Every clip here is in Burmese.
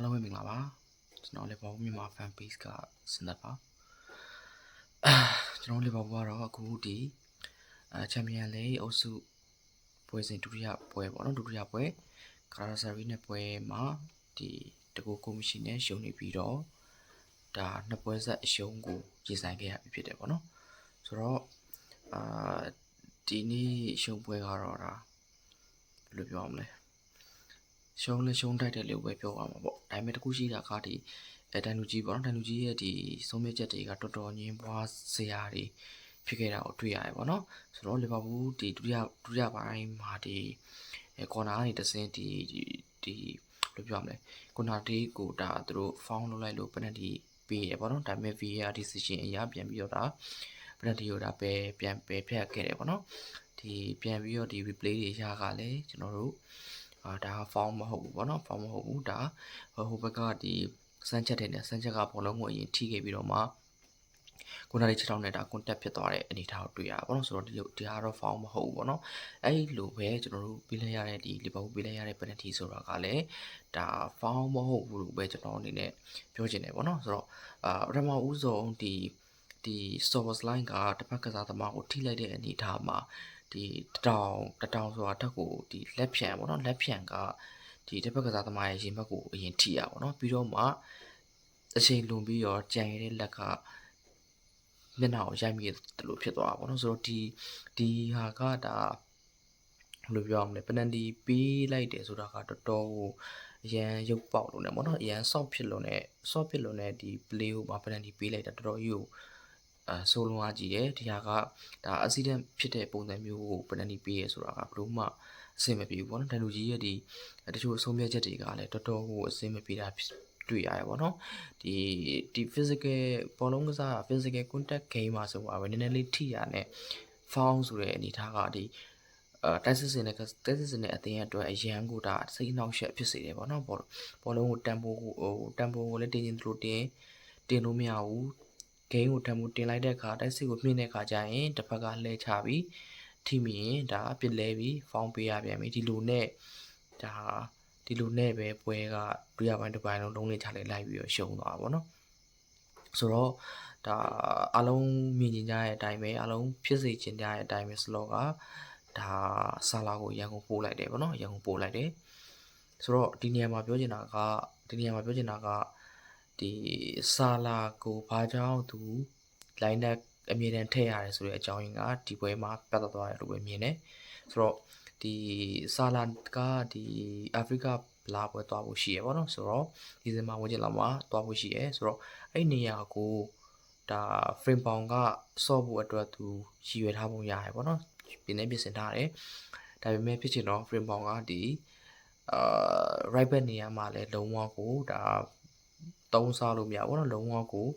အားလုံးပဲမင်္ဂလာပါကျွန်တော်လီဗာပူးမြန်မာ fan page ကစနတ်ပါအာကျွန်တော်လီဗာပူးကတော့အခုဒီအဲချန်ပီယံလိအုပ်စုပွဲစဉ်ဒုတိယပွဲပေါ့နော်ဒုတိယပွဲကာရာဆာရီနဲ့ပွဲမှာဒီတကူကော်မရှင်နဲ့ရှုံနေပြီးတော့ဒါနှစ်ပွဲဆက်အရှုံးကိုရေဆိုင်ခဲ့ရပြီဖြစ်တယ်ပေါ့နော်ဆိုတော့အာဒီနေ့ရှုံးပွဲကတော့ဒါဘယ်လိုပြောရမလဲ ရှုံးလဲရှုံးတိုက်တယ်လို့ပဲပြောရမှာပေါ့ဒါပေမဲ့တခုရှိတာကဒီအဲတန်လူကြီးပေါ့နော်တန်လူကြီးရဲ့ဒီဆုံးဖြတ်ချက်တွေကတော်တော်ငင်းပွားစရာတွေဖြစ်ခဲ့တာကိုတွေ့ရတယ်ပေါ့နော်ဆိုတော့လီဗာပူးဒီဒုတိယဒုတိယပိုင်းမှာဒီအဲကော်နာကနေတဆင်းဒီဒီဒီဘယ်လိုပြောရမလဲကော်နာတေးကိုဒါသူတို့ found လုပ်လိုက်လို့ပနက်တီပေးရပေါ့နော်ဒါပေမဲ့ VAR decision အရာပြန်ပြီးတော့ဒါပနက်တီကိုဒါပဲပြန်ပယ်ဖြတ်ခဲ့တယ်ပေါ့နော်ဒီပြန်ပြီးတော့ဒီ replay တွေရကလည်းကျွန်တော်တို့ အာဒါ form မဟုတ်ဘူးပေါ့နော် form မဟုတ်ဘူးဒါဟိုဘက်ကဒီစမ်းချက်တဲ့နဲ့စမ်းချက်ကဘောလုံးကိုအရင်ထိခဲ့ပြီးတော့မှကိုနာလေး6တောင်းနဲ့ဒါ contact ဖြစ်သွားတဲ့အနေအထားကိုတွေ့ရတာပေါ့နော်ဆိုတော့ဒီဒီဟာတော့ form မဟုတ်ဘူးပေါ့နော်အဲ့လိုပဲကျွန်တော်တို့ပေးလိုက်ရတဲ့ဒီလီဗာပူးပေးလိုက်ရတဲ့ penalty ဆိုတာကလည်းဒါ form မဟုတ်ဘူးလို့ပဲကျွန်တော်အနေနဲ့ပြောချင်တယ်ပေါ့နော်ဆိုတော့အာပထမဦးဆုံးဒီ ဒီ source line ကတစ်ဖက်ကစားသမားကိုထိလိုက်တဲ့အနေအထားမှာဒီတတောင်တတောင်ဆိုတာတက်ကိုဒီလက်ဖြံပေါ့နော်လက်ဖြံကဒီတစ်ဖက်ကစားသမားရဲ့ရင်ဘက်ကိုအရင်ထိရပါတော့ပြီးတော့မှအချိန်လွန်ပြီးတော့ကြံရတဲ့လက်ကမျက်နှာကိုရိုက်မိတယ်လို့ဖြစ်သွားတာပေါ့နော်ဆိုတော့ဒီဒီဟာကဒါဘယ်လိုပြောရမလဲပနန်တီပေးလိုက်တယ်ဆိုတာကတော်တော်ကိုအရန်ရုပ်ပေါက်လို့ねပေါ့နော်အရန်ဆော့ဖြစ်လို့ねဆော့ဖြစ်လို့ねဒီ play ကိုမပနန်တီပေးလိုက်တာတော်တော်ကြီးကို အဲဆိုလုံးအားကြီးတယ်ဒီဟာကဒါ accident ဖြစ်တဲ့ပုံစံမျိုးကိုပနန်တီပေးရဆိုတာကဘယ်လို့မှအဆင်မပြေဘူးပေါ့နော်ဒန်လူကြီးရဲ့ဒီတချို့အဆုံးဖြတ်ချက်တွေကလည်းတော်တော်ကိုအဆင်မပြေတာတွေ့ရတယ်ပေါ့နော်ဒီဒီ physical ဘောလုံးကစား physical contact game မှာဆိုပါပဲနည်းနည်းလေးထိရနဲ့ foul ဆိုတဲ့အနေထားကဒီအဲတိုက်စစ်စင်နဲ့တိုက်စစ်စင်နဲ့အသင်းအတွက်အရန်ကိုဒါစိတ်နှောက်ယှက်ဖြစ်စေတယ်ပေါ့နော်ဘောဘောလုံးကိုတန်ဖိုးကိုဟိုတန်ဖိုးကိုလည်းတင်ချင်းသူတို့တင်တင်လို့မရဘူး ဂိမ်းကိုတန်ဖိုးတင်လိုက်တဲ့အခါတိုက်စစ်ကိုမြင့်တဲ့အခါကျရင်တစ်ဖက်ကလှဲချပြီးထိမိရင်ဒါအပြစ်လဲပြီးဖောင်းပေးရပြန်ပြီဒီလိုနဲ့ဒါဒီလိုနဲ့ပဲပွဲကဒုရပိုင်းတစ်ပိုင်းလုံးလုံးလေးချလိုက်လိုက်ပြီးတော့ရှုံးသွားတာပေါ့နော်ဆိုတော့ဒါအလုံးမြင်ကျင်ကြတဲ့အတိုင်းပဲအလုံးဖြစ်စေချင်ကြတဲ့အတိုင်းပဲစလော့ကဒါဆာလာကိုရန်ကုန်ပို့လိုက်တယ်ပေါ့နော်ရန်ကုန်ပို့လိုက်တယ်ဆိုတော့ဒီနေရာမှာပြောချင်တာကဒီနေရာမှာပြောချင်တာက ဒီဆာလာကိုဘာကြောင့်သူ line up အမြဲတမ်းထည့်ရတယ်ဆိုတဲ့အကြောင်းရင်းကဒီပွဲမှာပြတ်သွားတယ်လို့ပဲမြင်တယ်ဆိုတော့ဒီဆာလာကဒီအာဖရိကဗလာပွဲသွားဖို့ရှိရပါတော့ဆိုတော့ဒီဇင်ဘာဝန်းကျင်လောက်မှာသွားဖို့ရှိရဆိုတော့အဲ့နေရာကိုဒါ frame pound က solve ဖို့အတွက်သူရည်ရွယ်ထားပုံရရပေါ့နော်ပြင်နေပြင်ဆင်ထားတယ်ဒါပေမဲ့ဖြစ်ချင်တော့ frame pound ကဒီအာ right back နေရာမှာလဲလုံးဝကိုဒါ သုံးစားလို့မရဘူးเนาะလုံးဝကို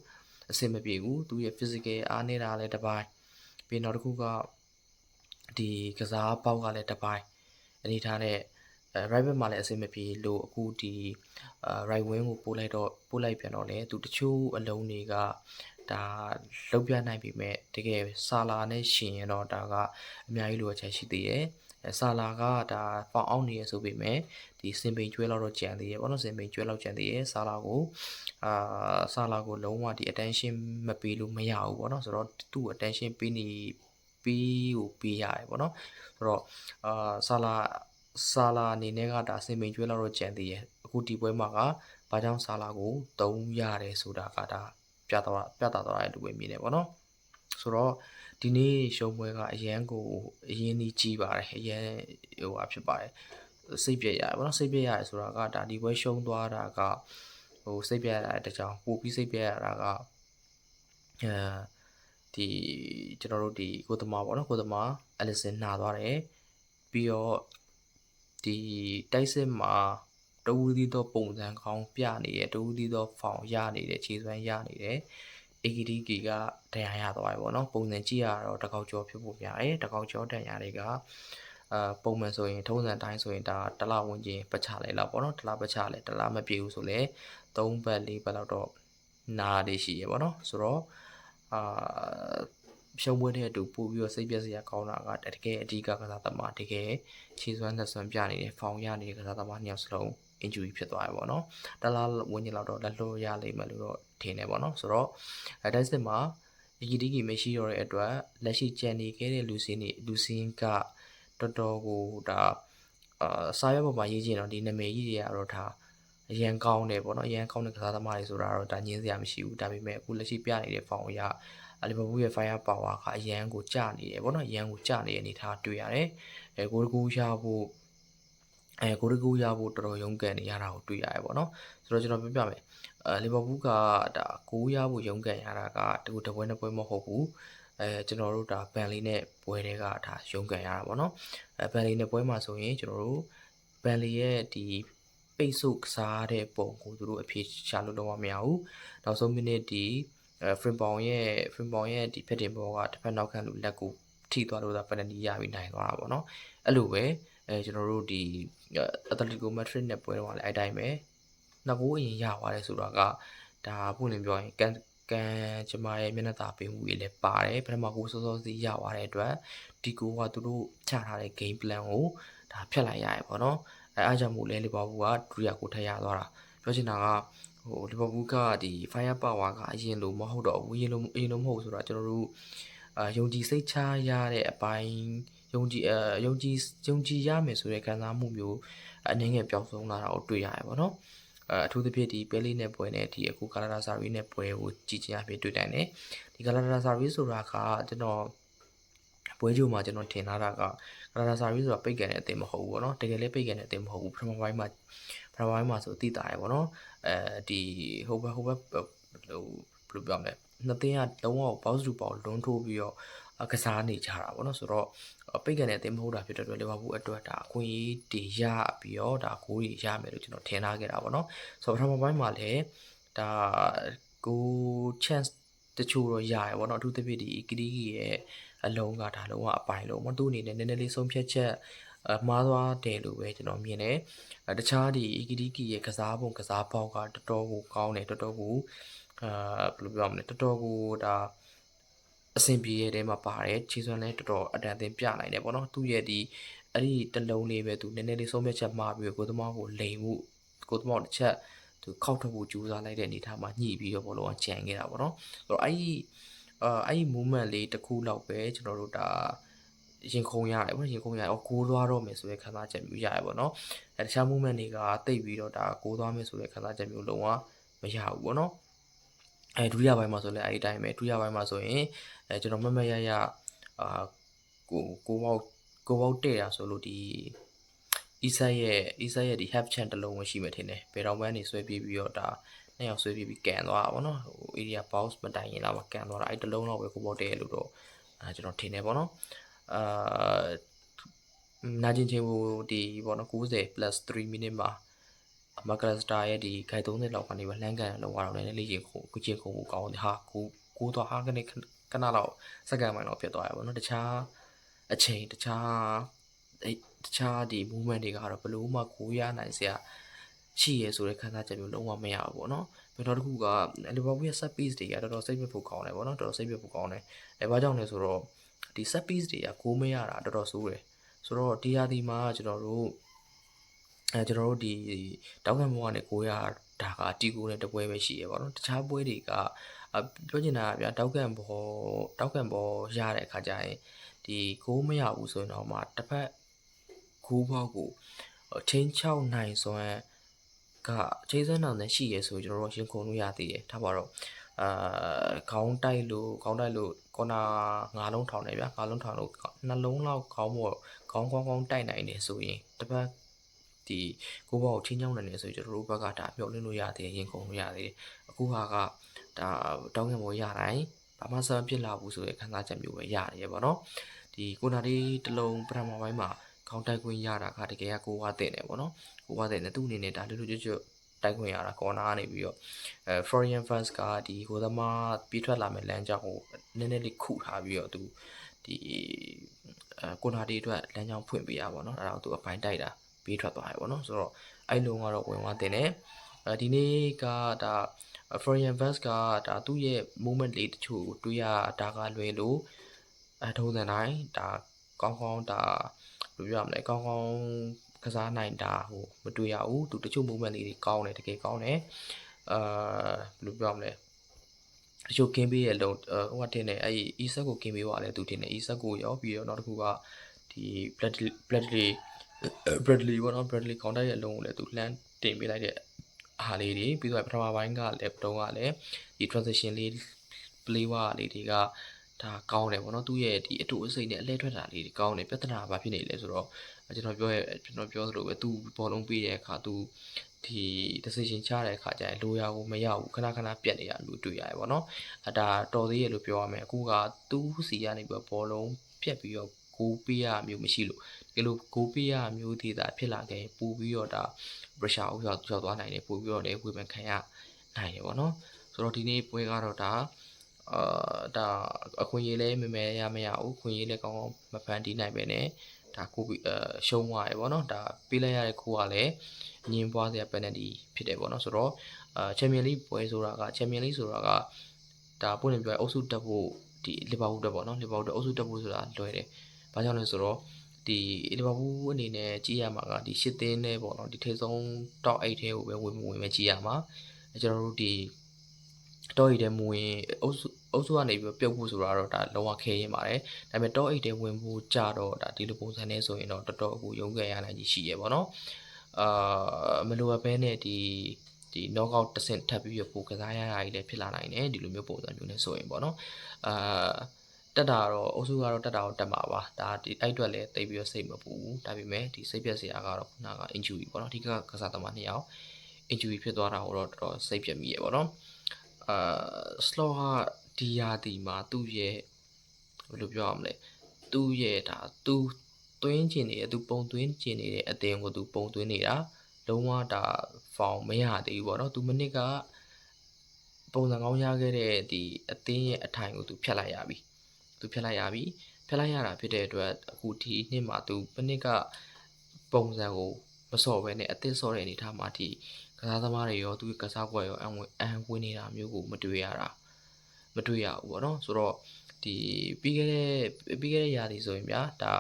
အဆင်မပြေဘူးသူရဲ့ physical အားနေတာလည်းတစ်ပိုင်းပြီးနောက်တစ်ခုကဒီကစားပေါက်ကလည်းတစ်ပိုင်းအနေထားနဲ့အဲ right back မှာလည်းအဆင်မပြေလို့အခုဒီအာ right wing ကိုပို့လိုက်တော့ပို့လိုက်ပြန်တော့လေသူတချို့အလုံးတွေကဒါလောက်ပြနိုင်ပြီမဲ့တကယ်ဆာလာနဲ့ရှင်ရင်တော့ဒါကအများကြီးလိုအပ်ချက်ရှိသေးတယ် ဆာလာကဒါဖောင်အောင်နေရဆိုပေမဲ့ဒီစင်ပိန်ကျွဲလောက်တော့ကြံသေးရပေါ့နော်စင်ပိန်ကျွဲလောက်ကြံသေးရဆာလာကိုအာဆာလာကိုလုံးဝဒီ attention မပေးလို့မရဘူးပေါ့နော်ဆိုတော့သူ့ attention ပေးနေပေးကိုပေးရတယ်ပေါ့နော်ဆိုတော့အာဆာလာဆာလာအနေနဲ့ကဒါစင်ပိန်ကျွဲလောက်တော့ကြံသေးရအခုဒီပွဲမှာကဘာကြောင့်ဆာလာကိုတုံးရတယ်ဆိုတာကဒါပြသွားပြတာသွားတယ်လို့ပဲမြင်တယ်ပေါ့နော်ဆိုတော့ ဒီနေ့ရှုံးပွဲကအရန်ကိုအရင်ကြီးကြီးပါတယ်အရန်ဟိုဟာဖြစ်ပါတယ်စိတ်ပြည့်ရတယ်ဗောနော်စိတ်ပြည့်ရတယ်ဆိုတာကဒါဒီပွဲရှုံးသွားတာကဟိုစိတ်ပြည့်ရတဲ့တကြောင်ပို့ပြီးစိတ်ပြည့်ရတာကအဲဒီကျွန်တော်တို့ဒီကိုသမားဗောနော်ကိုသမားအလစ်ဆင်နှာသွားတယ်ပြီးတော့ဒီတိုက်စစ်မှာတဝူးသီးသောပုံစံကောင်းပြနေတယ်တဝူးသီးသောဖောင်ရနေတယ်ခြေစွမ်းရနေတယ် AKDK ကဒဏ်ရာရသွားပြီပေါ့နော်ပုံစံကြည့်ရတော့တကောက်ကျော်ဖြစ်ဖို့များတယ်တကောက်ကျော်ဒဏ်ရာတွေကအာပုံမှန်ဆိုရင်ထုံးစံတိုင်းဆိုရင်ဒါတလဝင်ချင်းပချလိုက်လောက်ပေါ့နော်တလပချလဲတလမပြေဘူးဆိုလဲ3ဘက်4ဘက်လောက်တော့နားလေးရှိရပေါ့နော်ဆိုတော့အာရှုံးပွဲတဲ့အတူပို့ပြီးတော့စိတ်ပြက်စရာကောင်းတာကတကယ်အဓိကကစားသမားတကယ်ခြေစွမ်းသက်စွမ်းပြနေတဲ့ဖောင်ရနေတဲ့ကစားသမားနှစ်ယောက်စလုံး injury ဖြစ်သွားတယ်ပေါ့နော်တလားဝင်းကျင်လောက်တော့လက်လွတ်ရလိမ့်မယ်လို့တော့ထင်တယ်ပေါ့နော်ဆိုတော့အဲတိုက်စစ်မှာဒီကီဒီကီမရှိတော့တဲ့အတွက်လက်ရှိကြံနေခဲ့တဲ့လူစင်းနေလူစင်းကတော်တော်ကိုဒါအာစာရွက်ပေါ်မှာရေးချင်တော့ဒီနာမည်ကြီးတွေကတော့ဒါအရန်ကောင်းတယ်ပေါ့နော်အရန်ကောင်းတဲ့ကစားသမားတွေဆိုတာတော့ဒါညင်းစရာမရှိဘူးဒါပေမဲ့အခုလက်ရှိပြနေတဲ့ဖောင်အရလီဗာပူးရဲ့ fire power ကအရန်ကိုကျနေတယ်ပေါ့နော်အရန်ကိုကျနေတဲ့အနေအထားတွေ့ရတယ်အဲကိုတကူရဖို့ အဲကိုတကူရဖို့တော်တော်ရုန်းကန်နေရတာကိုတွေ့ရတယ်ပေါ့နော်ဆိုတော့ကျွန်တော်ပြောပြမယ်အဲလီဗာပူးကဒါကိုရဖို့ရုန်းကန်ရတာကတကူတပွဲနှစ်ပွဲမဟုတ်ဘူးအဲကျွန်တော်တို့ဒါဘန်လီနဲ့ပွဲတွေကဒါရုန်းကန်ရတာပေါ့နော်အဲဘန်လီနဲ့ပွဲမှာဆိုရင်ကျွန်တော်တို့ဘန်လီရဲ့ဒီပိတ်ဆို့ကစားတဲ့ပုံကိုသူတို့အဖြေရှာလို့တော့မရဘူးနောက်ဆုံးမိနစ်ဒီအဲဖရင်ပေါင်ရဲ့ဖရင်ပေါင်ရဲ့ဒီဖက်တင်ဘောကတစ်ဖက်နောက်ခံလူလက်ကိုထိသွားလို့သာပနတီရပြီးနိုင်သွားတာပေါ့နော်အဲ့လိုပဲ အဲကျွန်တော်တို့ဒီအက်တလီကိုမက်ဒရစ်နဲ့ပွဲတော့လည်းအဲ့တိုင်းပဲနှစ်ကိုအရင်ရသွားတယ်ဆိုတော့ကဒါပုံလင်းပြောရင်ကန်ကန်ကျမရဲ့မျက်နှာသာပေးမှုတွေလည်းပါတယ်ပထမကိုစောစောစီးရသွားတဲ့အတွက်ဒီကိုကသူတို့ချထားတဲ့ game plan ကိုဒါဖျက်လိုက်ရရပေါ့နော်အဲအားကြောင့်မို့လဲလီဗာပူးကဒုတိယကိုထပ်ရသွားတာပြောချင်တာကဟိုလီဗာပူးကဒီ fire power ကအရင်လိုမဟုတ်တော့ဘူးအရင်လိုအရင်လိုမဟုတ်ဆိုတော့ကျွန်တော်တို့အာယုံကြည်စိတ်ချရတဲ့အပိုင်း ယုံကြည်အဲယုံကြည်ယုံကြည်ရမယ်ဆိုတဲ့ခံစားမှုမျိုးအနေငယ်ပျောက်ဆုံးလာတာကိုတွေ့ရတယ်ပေါ့နော်အဲအထူးသဖြင့်ဒီပဲလေးနဲ့ပွဲနဲ့ဒီအခုကာလာတာဆာရီနဲ့ပွဲကိုကြည်ကြရဖြစ်တွေ့တိုင်းတယ်ဒီကာလာတာဆာရီဆိုတာကကျွန်တော်ပွဲကြိုမှာကျွန်တော်ထင်ထားတာကကာလာတာဆာရီဆိုတာပိတ်ကန်တဲ့အသင်းမဟုတ်ဘူးပေါ့နော်တကယ်လည်းပိတ်ကန်တဲ့အသင်းမဟုတ်ဘူးပထမပိုင်းမှာပထမပိုင်းမှာဆိုသိတာရယ်ပေါ့နော်အဲဒီဟိုဘက်ဟိုဘက်ဟိုဘယ်လိုပြောမလဲနှစ်သင်းကလုံးဝဘောက်စတူပေါလွန်းထိုးပြီးတော့ကစားနေကြတာပေါ့နော်ဆိုတော့ ပိတ်ကန်တဲ့အသင်းမဟုတ်တာဖြစ်တဲ့အတွက်လီဗာပူးအတွက်ဒါအခွင့်အရေးတည်ရပြီးတော့ဒါဂိုးတွေရမယ်လို့ကျွန်တော်ထင်ထားခဲ့တာပေါ့နော်ဆိုတော့ပထမပိုင်းမှာလည်းဒါကို chance တချို့တော့ရရပေါ့နော်အထူးသဖြင့်ဒီကီဒီကီရဲ့အလုံးကဒါလုံးဝအပိုင်လုံးမသူ့အနေနဲ့နည်းနည်းလေးဆုံးဖြတ်ချက်အမှားသွားတယ်လို့ပဲကျွန်တော်မြင်တယ်တခြားဒီ EKDK ရဲ့ကစားပုံကစားပေါက်ကတော်တော်ကိုကောင်းတယ်တော်တော်ကိုအာဘယ်လိုပြောမလဲတော်တော်ကိုဒါ အဆင်ပြေတဲ့တဲမှာပါတယ်ခြေစွမ်းလည်းတော်တော်အတန်အသင်ပြနိုင်တယ်ပေါ့နော်သူ့ရဲ့ဒီအဲ့ဒီတလုံးလေးပဲသူနည်းနည်းလေးဆုံးဖြတ်ချက်မှားပြီးကိုသမောင်းကိုလိန်မှုကိုသမောင်းတစ်ချက်သူခောက်ထုတ်ဖို့ကြိုးစားလိုက်တဲ့အနေထားမှာညှိပြီးတော့ဘောလုံးကကြံခဲ့တာပေါ့နော်ဆိုတော့အဲ့ဒီအာအဲ့ဒီ movement လေးတစ်ခုလောက်ပဲကျွန်တော်တို့ဒါရင်ခုန်ရတယ်ပေါ့ရင်ခုန်ရတယ်အော်ကိုးသွားတော့မယ်ဆိုတဲ့ခံစားချက်မျိုးရတယ်ပေါ့နော်အဲတခြား movement တွေကတိတ်ပြီးတော့ဒါကိုးသွားမယ်ဆိုတဲ့ခံစားချက်မျိုးလုံးဝမရဘူးပေါ့နော် အဲဒုတိယပိုင်းမှာဆိုလည်းအဲ့ဒီတိုင်းပဲဒုတိယပိုင်းမှာဆိုရင်အဲကျွန်တော်မမရရအာကိုကိုပေါက်ကိုပေါက်တဲ့တာဆိုလို့ဒီအီဆာရဲ့အီဆာရဲ့ဒီ half chance တစ်လုံးဝင်ရှိမှထင်တယ်ဘယ်တော့မှနေဆွဲပြေးပြီးတော့ဒါနှစ်ယောက်ဆွဲပြေးပြီးကန်သွားတာပေါ့နော်ဟို area bounce မတိုင်ရင်တော့ကန်သွားတာအဲ့တစ်လုံးတော့ပဲကိုပေါက်တဲ့လို့တော့အဲကျွန်တော်ထင်တယ်ပေါ့နော်အာနာကျင်ချင်းကိုဒီပေါ့နော်90 plus 3 minute မှာ မကလစတာရဲ့ဒီဂိုက်30လောက်ကနေပဲလှမ်းကန်လောက်ကတော့လည်းလေးချင်းခုကုချင်းခုကိုကောင်းတယ်ဟာကိုကိုတော့ဟာကနေခဏလောက်စက္ကန့်ပိုင်းတော့ဖြစ်သွားရပါတော့တခြားအချိန်တခြားအဲ့တခြားဒီ movement တွေကတော့ဘလို့မှကိုရနိုင်စရာရှိရဲဆိုတဲ့ခံစားချက်မျိုးလုံးဝမရဘူးပေါ့နော်ဘယ်တော့တခုကလီဗာပူးရဲ့ set piece တွေကတော်တော်စိတ်ပြဖို့ကောင်းတယ်ပေါ့နော်တော်တော်စိတ်ပြဖို့ကောင်းတယ်အဲဘာကြောင့်လဲဆိုတော့ဒီ set piece တွေကကိုမရတာတော်တော်ဆိုးတယ်ဆိုတော့ဒီဟာဒီမှာကျွန်တော်တို့ အဲကျွန်တော်တို့ဒီတောက်ခံဘုံကနေကိုရဒါကတီကိုနဲ့တပွဲပဲရှိရပါတော့တခြားပွဲတွေကပြောချင်တာကဗျာတောက်ခံဘောတောက်ခံဘောရတဲ့အခါကျရင်ဒီကိုမရဘူးဆိုရင်တော့မှတစ်ဖက်ကိုဘောက်ကိုချင်းချောက်နိုင်စွမ်းကခြေစမ်းအောင်နဲ့ရှိရဲဆိုကျွန်တော်တို့ရင်ခုန်လို့ရသေးတယ်ဒါပါတော့အာခေါင်းတိုက်လို့ခေါင်းတိုက်လို့ကော်နာငါးလုံးထောင်တယ်ဗျာငါးလုံးထောင်လို့နှလုံးလောက်ခေါင်းပေါ်ခေါင်းကောင်းကောင်းတိုက်နိုင်တယ်ဆိုရင်တစ်ပတ် ဒီကိုဘောကိုချင်းချောင်းနိုင်တယ်ဆိုရင်ကျွန်တော်တို့ဘက်ကဒါမျောလင်းလို့ရသေးတယ်ရင်ခုန်လို့ရသေးတယ်အခုဟာကဒါတောင်းငယ်ပေါ်ရတိုင်းဘာမှစမ်းဖြစ်လာဘူးဆိုတဲ့ခံစားချက်မျိုးပဲရတယ်ပေါ့နော်ဒီကိုနာဒီတလုံးပထမပိုင်းမှာခေါင်းတိုက်ခွင့်ရတာကတကယ်ကကိုဝါတင်တယ်ပေါ့နော်ကိုဝါတင်တယ်သူ့အနေနဲ့ဒါလွတ်လွတ်ကျွတ်ကျွတ်တိုက်ခွင့်ရတာကော်နာကနေပြီးတော့အဲ Florian Fans ကဒီဟိုသမားပြေးထွက်လာမဲ့လမ်းကြောင်းကိုနည်းနည်းလေးခုထားပြီးတော့သူဒီအဲကိုနာဒီအတွက်လမ်းကြောင်းဖွင့်ပေးရပါတော့အဲ့ဒါကိုသူအပိုင်းတိုက်တာ ပြေးထွက်သွားရပါတော့ဆိုတော့အဲ့လုံးကတော့ဝင်သွားတင်တယ်အဲဒီနေ့ကဒါ Florian Vance ကဒါသူ့ရဲ့ moment လေးတချို့တွေးရဒါကလွယ်လို့အထုံးစံတိုင်းဒါကောင်းကောင်းဒါဘယ်လိုပြောရမလဲကောင်းကောင်းကကစားနိုင်တာဟိုမတွေ့ရဘူးသူတချို့ movement လေးတွေကောင်းတယ်တကယ်ကောင်းတယ်အာဘယ်လိုပြောရမလဲတချို့ကင်းပေးရဲ့လုံးဟိုကတင်တယ်အဲ့ဒီ e-set ကိုကင်းပေးသွားတယ်သူတင်တယ် e-set ကိုရောပြီးတော့နောက်တစ်ခုကဒီ Bradley Bradley Bradley ပေါ့နော် Bradley counter ရဲ့အလုံးကိုလည်းသူလှမ်းတင်ပေးလိုက်တဲ့အားလေးတွေပြီးတော့ပထမပိုင်းကလည်းတုံးကလည်းဒီ transition လေး play ဝါလေးတွေကဒါကောင်းတယ်ပေါ့နော်သူ့ရဲ့ဒီအတူအစိတ်နဲ့အလဲထွက်တာလေးတွေကောင်းတယ်ပြဿနာဘာဖြစ်နေလဲဆိုတော့ကျွန်တော်ပြောရဲ့ကျွန်တော်ပြောသလိုပဲသူဘောလုံးပေးတဲ့အခါသူဒီ decision ချတဲ့အခါကျရင်လိုရာကိုမရဘူးခဏခဏပြက်နေတာမျိုးတွေ့ရတယ်ပေါ့နော်အဒါတော်သေးရဲ့လို့ပြောရမယ်အခုကသူ့စီကနေပြီးဘောလုံးပြက်ပြီးတော့ကိုပေးရမျိုးမရှိလို့ ဒီလိုကိုပေးရမျိုးသေးတာဖြစ်လာခဲ့ပို့ပြီးတော့ဒါ pressure အောက်ရောက်ရောက်သွားနိုင်တယ်ပို့ပြီးတော့လည်းဝေဖန်ခံရနိုင်တယ်ပေါ့နော်ဆိုတော့ဒီနေ့ပွဲကတော့ဒါအာဒါအခွင့်အရေးလည်းမမဲရမရဘူးခွင့်ရေးလည်းကောင်းကောင်းမဖန်တီးနိုင်ပဲနဲ့ဒါကိုပြီးအရှုံးသွားရပေါ့နော်ဒါပေးလိုက်ရတဲ့ကိုကလည်းညင်ပွားစရာ penalty ဖြစ်တယ်ပေါ့နော်ဆိုတော့အာချန်ပီယံလိပွဲဆိုတာကချန်ပီယံလိဆိုတာကဒါပုံနေပြောအုပ်စုတက်ဖို့ဒီလီဗာပူးတက်ပေါ့နော်လီဗာပူးတက်အုပ်စုတက်ဖို့ဆိုတာလွယ်တယ်ဘာကြောင့်လဲဆိုတော့ ဒီလီဗာပူးအနေနဲ့ကြည့်ရမှာကဒီရှစ်သင်းနဲ့ပေါ့နော်ဒီထိပ်ဆုံး top 8ထဲကိုပဲဝင်ဝင်ပဲကြည့်ရမှာကျွန်တော်တို့ဒီတော့ရည်တဲ့မဝင်အုပ်စုအုပ်စုကနေပြီးပြုတ်ဖို့ဆိုတာတော့ဒါလုံးဝခဲရင်ပါတယ်ဒါပေမဲ့တော့အိတ်တဲ့ဝင်ဖို့ကြတော့ဒါဒီလိုပုံစံနဲ့ဆိုရင်တော့တော်တော်ကိုရုံးခဲ့ရနိုင်ကြီးရှိရပါတော့အာမလိုအပ်ဘဲနဲ့ဒီဒီ knockout တစ်ဆင့်ထပ်ပြီးပို့ကစားရတာကြီးလည်းဖြစ်လာနိုင်တယ်ဒီလိုမျိုးပုံစံမျိုးနဲ့ဆိုရင်ပေါ့နော်အာ တက်တာတော့အုပ်စုကတော့တက်တာတော့တက်မှာပါဒါဒီအဲ့အတွက်လည်းတိတ်ပြီးတော့စိတ်မပူဘူးဒါပေမဲ့ဒီစိတ်ပြက်စရာကတော့ခုနက injury ပေါ့နော်အဓိကကစားသမားနှစ်ယောက် injury ဖြစ်သွားတာကိုတော့တော်တော်စိတ်ပြက်မိရပေါ့နော်အာ slow ကဒီယာတီမှာသူ့ရဲ့ဘယ်လိုပြောရမလဲသူ့ရဲ့ဒါသူသွင်းကျင်နေတဲ့သူပုံသွင်းကျင်နေတဲ့အတင်းကိုသူပုံသွင်းနေတာလုံးဝဒါဖောင်မရသေးဘူးပေါ့နော်သူမနစ်ကပုံစံကောင်းရခဲ့တဲ့ဒီအတင်းရဲ့အထိုင်ကိုသူဖြတ်လိုက်ရပြီ သူဖြတ်လိုက်ရပြီဖြတ်လိုက်ရတာဖြစ်တဲ့အတွက်အခုဒီနှစ်မှာသူမနစ်ကပုံစံကိုမစော့ဘဲနဲ့အသစ်စော့တဲ့အနေထားမှာဒီကစားသမားတွေရောသူကစားကွက်ရောအံဝင်အံဝင်နေတာမျိုးကိုမတွေ့ရတာမတွေ့ရဘူးပေါ့နော်ဆိုတော့ဒီပြီးခဲ့တဲ့ပြီးခဲ့တဲ့ရာသီဆိုရင်ဗျာဒါ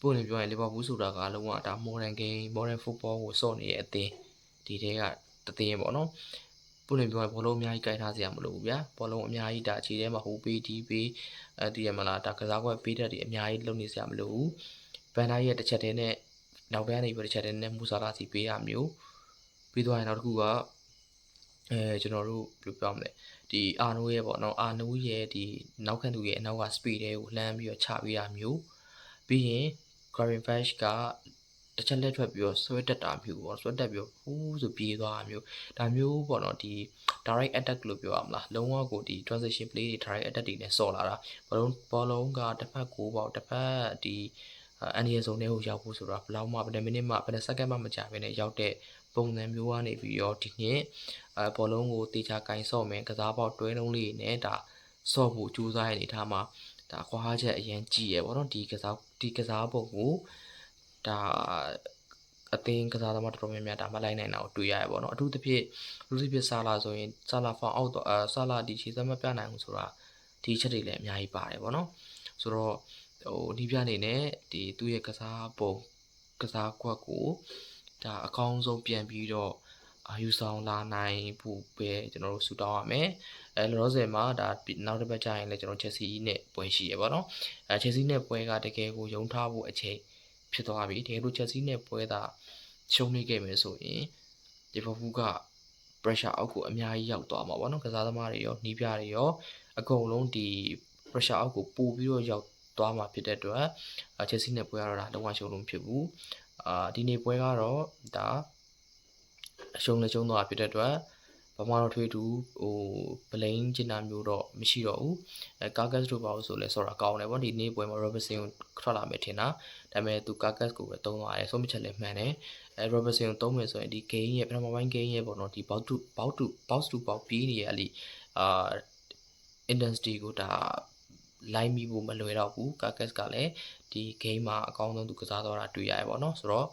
ပို့နေပြောရင်လီဗာပူးဆိုတာကလုံးဝဒါ modern game modern football ကိုစော့နေတဲ့အသင်းဒီတဲကတသင်းပေါ့နော် ပို့နေပြောရင်ဘောလုံးအများကြီးကြိုက်ထားစရာမလိုဘူးဗျာဘောလုံးအများကြီးဒါခြေထဲမှာဟိုပေးဒီပေးအဲဒီရမလားဒါကစားကွက်ပေးတတ်တယ်အများကြီးလုပ်နေစရာမလိုဘူးဘန်တိုင်းရဲ့တစ်ချက်တည်းနဲ့နောက်ပိုင်းကနေပြီးတစ်ချက်တည်းနဲ့မူဆာလာစီပေးရမျိုးပြီးသွားရင်နောက်တစ်ခုကအဲကျွန်တော်တို့ဘယ်လိုပြောမလဲဒီအာနိုးရဲ့ပေါ့နော်အာနိုးရဲ့ဒီနောက်ခံသူရဲ့အနောက်က speed တွေကိုလှမ်းပြီးတော့ချပေးတာမျိုးပြီးရင် Gavin Fish က တစ်ချက်လက်ထွက်ပြီးတော့ဆွဲတက်တာမျိုးပေါ့ဆွဲတက်ပြီးတော့ဟူးဆိုပြေးသွားတာမျိုးဒါမျိုးပေါ့နော်ဒီ direct attack လို့ပြောရမလားလုံးဝကိုဒီ transition play တွေ direct attack တွေနဲ့ဆော့လာတာဘောလုံးဘောလုံးကတစ်ဖက်ကိုပေါ့တစ်ဖက်ဒီအန်ဒီယယ်ဇုံထဲကိုရောက်ဖို့ဆိုတော့ဘယ်လောက်မှဘယ်နှမိနစ်မှဘယ်နှစက္ကန့်မှမကြာဘဲနဲ့ရောက်တဲ့ပုံစံမျိုးကနေပြီးတော့ဒီနှစ်အဲဘောလုံးကိုတေချာကင်ဆော့မယ်ကစားပေါက်တွဲလုံးလေးနဲ့ဒါဆော့ဖို့ကြိုးစားရတဲ့အနေထားမှာဒါခွာချက်အရင်ကြည့်ရပေါ့နော်ဒီကစားဒီကစားပုံကို ဒါအသင်းကစားသမားတော်တော်များများဒါမလိုက်နိုင်တာကိုတွေ့ရရပေါ့နော်အထူးသဖြင့်လူစီဖြစ်ဆာလာဆိုရင်ဆာလာဖောင်အောက်တော့အဲဆာလာဒီခြေစမ်းမပြနိုင်ဘူးဆိုတာဒီချက်တွေလည်းအများကြီးပါတယ်ပေါ့နော်ဆိုတော့ဟိုဒီပြအနေနဲ့ဒီသူ့ရဲ့ကစားပုံကစားကွက်ကိုဒါအကောင်းဆုံးပြန်ပြီးတော့အာယူဆောင်လာနိုင်ဖို့ပဲကျွန်တော်တို့ဆူတောင်းရမယ်အဲလောလောဆယ်မှာဒါနောက်တစ်ပတ်ကျရင်လည်းကျွန်တော်ချက်စီနဲ့ပွဲရှိရပါတော့အဲချက်စီနဲ့ပွဲကတကယ်ကိုယုံထားဖို့အချိန် ဖြစ်သွားပြီတကယ်လို့ချက်စီနဲ့ပွဲတာရှုံးနေခဲ့မယ်ဆိုရင်ဒီဖဖူးက pressure အောက်ကိုအများကြီးရောက်သွားမှာပေါ့နော်ကစားသမားတွေရောနီးပြတွေရောအကုန်လုံးဒီ pressure အောက်ကိုပို့ပြီးတော့ရောက်သွားမှာဖြစ်တဲ့အတွက်ချက်စီနဲ့ပွဲရတော့ဒါလုံးဝရှုံးလို့မဖြစ်ဘူးအာဒီနေ့ပွဲကတော့ဒါအရှုံးလည်းရှုံးသွားဖြစ်တဲ့အတွက် ဘာမှတော့ထွေးတူဟိုပလိန်ကျင်တာမျိုးတော့မရှိတော့ဘူးအဲကာကတ်တို့ပါလို့ဆိုလဲဆော်တာကောင်းတယ်ဗောဒီနေ့ပွဲမှာ Robertson ကိုထွက်လာမယ်ထင်တာဒါပေမဲ့သူကာကတ်ကိုပဲသုံးသွားတယ်ဆုံးဖြတ်လည်းမှန်တယ်အဲ Robertson ကိုသုံးမယ်ဆိုရင်ဒီ game ရဲ့ပထမပိုင်း game ရဲ့ပေါ့နော်ဒီ box to box to box to box ပြီးနေရလीအာ intensity ကိုဒါလိုက်မိဖို့မလွယ်တော့ဘူးကာကတ်ကလည်းဒီ game မှာအကောင်းဆုံးသူကစားတော့တာတွေ့ရရပါတော့ဆိုတော့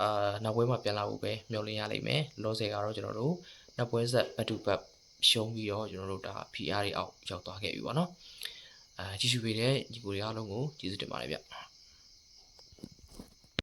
အာနောက်ပွဲမှာပြန်လာဖို့ပဲမျှော်လင့်ရလိမ့်မယ်လောဆယ်ကတော့ကျွန်တော်တို့ နောက်ပွဲဆက်ဘတ်တူဘတ်ရှုံးပြီးတော့ကျွန်တော်တို့ဒါ PR တွေအောက်ရောက်သွားခဲ့ပြီပေါ့နော်အာကြည့်ရှုပေးတဲ့ညီကိုတွေအားလုံးကိုကျေးဇူးတင်ပါတယ်ဗျ